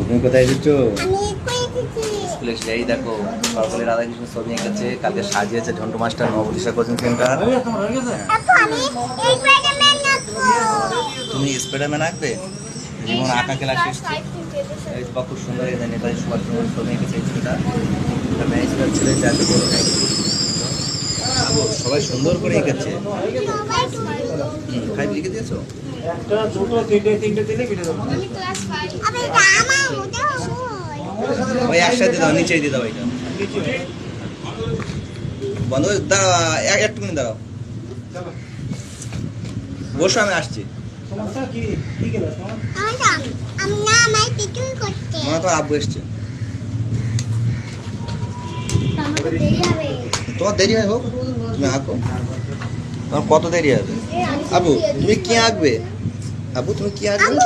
তুমি কোথায় এসেছ? আমি স্কুলে এসে এই দেখো সরকারি রাধাকৃষ্ণ ছবি এঁকেছে কালকে সাজিয়েছে Jhantu master Nabadisha coaching centre তুমি স্পাইডারম্যান আঁকবে? জীবন আঁকা ক্লাস এসছে। এই তো খুব সুন্দর এই নেতাজি সুভাষ চন্দ্র ছবি এঁকেছে এই ছবিটা ম্যাজিক্যাল ছেলে যাকে বড় সবাই সুন্দর করে এঁকেছে। ফাইভ লিখে দিয়েছ? একটা দুটো তিনটে তিনটে দিলে কেটে দেবো আমি এটা আমার মধ্যে হয় ওই একসাথে দাও নিচেই দিয়ে দাও এটা। বন্ধ দাঁড়াও এক- একটুখানি দাঁড়াও। বসো আমি আসছি। মনে তো আব্বু এসছে। তোমার দেরি হয় হোক তুমি আঁকো তোমার কত দেরি হবে? আবু তুমি কি আঁকবে আবু তুমি কি আঁকবে